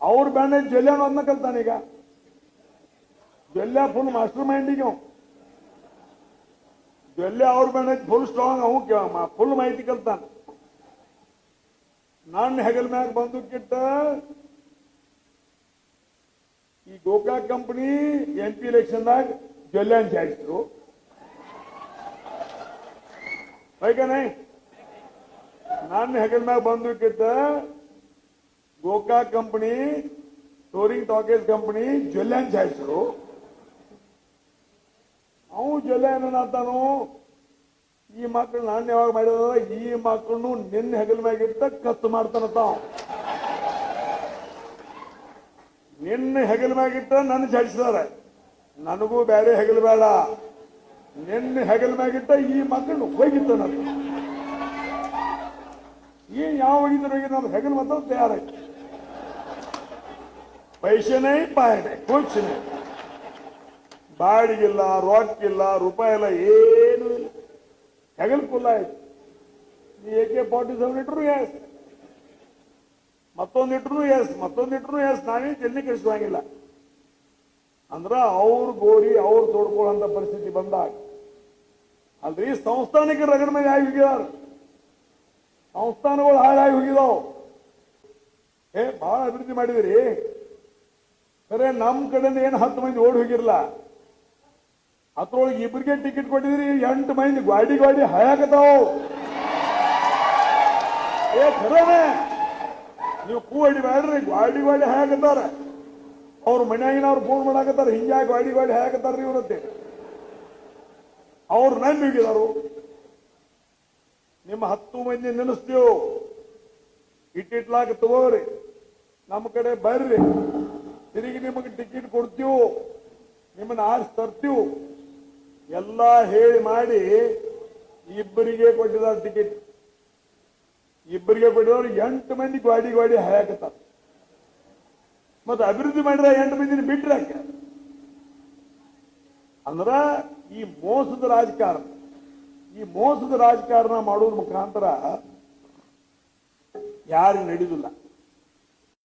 ಅವ್ರ ಬ್ಯಾನೆ ಜೊಲ್ಯಾನ ಅದನ್ನ ಕಲ್ತಾನೀಗ ಜೊಲ್ಯ full master ಮೈಂಡಿಗೆ ಅವ ಜೊಲ್ಯ ಅವ್ರ ಬ್ಯಾನೆ ಫುಲ್ ಸ್ಟ್ರಾಂಗ್ ಅವ ಫುಲ್ ಮಾಹಿತಿ ಕಲ್ತಾನ ನನ್ನ ಹೆಗಲ್ ಮ್ಯಾಗ ಬಂದು ಕಿಟ್ಟ ಈ ಗೋಕಾಕ್ ಕಂಪನಿ ಎಂ ಪಿ ಎಲೆಕ್ಷನ್ದಾಗ ಜೊಲ್ಯಾನ್ ಜಾಯಿಸಿದ್ರು ಬೈಕನೇ ನನ್ನ ಹೆಗಲ್ ಮ್ಯಾಗ ಬಂದು Gokak company touring talkies company ಜೊಲ್ಯಾನ್ ಜಾಯಿಸಿದ್ರು ಅವು ಅನ್ನತಾನು ಈ ಮಕ್ಕಳು ನಾನು ಯಾವಾಗ ಮಾಡಿದ ಈ ಮಕ್ಕಳನ್ನು ನಿನ್ನ ಹೆಗಲ್ ಮ್ಯಾಗ ಇಟ್ಟ ಕತ್ತು ಮಾಡ್ತಾನತ್ತ ಅವ. ನಿನ್ನ ಹೆಗಲ್ ಮ್ಯಾಗಿಟ್ಟ ನನ್ನ ಜಾಡಿಸಿದಾರೆ ನನಗೂ ಬೇರೆ ಹೆಗಲು ಬೇಡ. ನಿನ್ನ ಹೆಗಲ್ ಮ್ಯಾಗಿಟ್ಟ ಈ ಮಕ್ಕಳನ್ನು ಹೋಗಿತ್ತಾನಂತ ಈ ಯಾವ ಹೋಗಿದ್ರು ಹೋಗಿ ನಮ್ಮ ಹೆಗಲ್ ಮಾತ್ರ ತಯಾರಾಯ್ತು. ಪೈಸೆನೇ ಪಾಯನೆ ಕುರ್ಚಿನೇ ಬಾಡಿಗಿಲ್ಲ ರೊಕ್ಕಿಲ್ಲ ರೂಪಾಯಿ ಇಲ್ಲ ಏನು ಇಲ್ಲ. ಹೆಗಲ್ ಕುಲ್ಲ ಆಯ್ತು. ನೀ ಏಕೆ ಫಾರ್ಟಿ ಸೆವೆನ್ ಇಟ್ರು ಎಸ್. ಮತ್ತೊಂದು ಇಟ್ರು ಎಸ್, ಮತ್ತೊಂದು ಇಟ್ರು ಎಸ್. ನಾವೇನು ಜಲ್ದಿ ಕೆಡಿಸುವಂಗಿಲ್ಲ ಅಂದ್ರ ಅವ್ರ ಗೋರಿ, ಅವ್ರು ತೋಡ್ಕೊಳ್ಳೋಂತ ಪರಿಸ್ಥಿತಿ ಬಂದಾಗ, ಅಲ್ರಿ ಸಂಸ್ಥಾನಕ್ಕೆ ರಗಡ ಮೇಲೆ ಆಗಿ ಹೋಗಿದಾರ. ಸಂಸ್ಥಾನಗಳು ಹಾಳಾಗಿ ಹೋಗಿದಾವ್. ಏ ಬಹಳ ಅಭಿವೃದ್ಧಿ ಮಾಡಿದಿರಿ. ಖರೆ ನಮ್ ಕಡೆಯಿಂದ ಏನು ಹತ್ತು ಮಂದಿ ಓಡಿ ಹೋಗಿರಲ್ಲ ಅದ್ರೊಳಗೆ ಇಬ್ಬರಿಗೆ ಟಿಕೆಟ್ ಕೊಟ್ಟಿದ್ರಿ ಎಂಟು ಮಂದಿ ಗಾಡಿ ಗಾಡಿ ಹಾಯಾಕತಾವ್ ಏ ಖರೇನೆ ನೀವು ಕೂ ಹೊಡಿಬೇಡ್ರಿ ಗಾಡಿ ಗಾಡಿ ಹಾಯಾಕತ್ತಾರ. ಅವ್ರ ಮನ್ಯಾಗಿನವ್ರು ಫೋನ್ ಮಾಡಾಕತ್ತಾರ ಹಿಂಗಾಗಿ ಗಾಡಿ ಗಾಡಿ ಹಾಯಾಕತ್ತಾರ್ರಿ ಇವ್ರಂತೆ ಅವ್ರು ನಂಬಿ ಹೋಗಿದಾರು. ನಿಮ್ಮ ಹತ್ತು ಮಂದಿ ನೆನೆಸ್ತೀವು. ಇಟ್ಟಿಟ್ಲಾಕ ತಗೋರಿ. ನಮ್ಮ ಕಡೆ ಬರ್ರಿ. ನಿಮಗೆ ಟಿಕೆಟ್ ಕೊಡ್ತೀವು, ನಿಮ್ಮನ್ನ ಆರಿಸಿ ತರ್ತೀವು. ಎಲ್ಲ ಹೇಳಿ ಮಾಡಿ ಇಬ್ಬರಿಗೆ ಕೊಟ್ಟಿದ್ದಾರೆ ಟಿಕೆಟ್ ಇಬ್ಬರಿಗೆ ಕೊಟ್ಟಿದವ್ರು ಎಂಟು ಮಂದಿ ಗಾಡಿ ಗಾಡಿ ಹಾಯಾಕತ್ತಾರ ಮತ್ತೆ ಅಭಿವೃದ್ಧಿ ಮಾಡಿದ ಎಂಟು ಮಂದಿನ ಹಾಕ ಅಂದ್ರ ಈ ಮೋಸದ ರಾಜಕಾರಣ, ಈ ಮೋಸದ ರಾಜಕಾರಣ ಮಾಡೋದ್ರ ಮುಖಾಂತರ ಯಾರು ನಡೆಯುದಿಲ್ಲ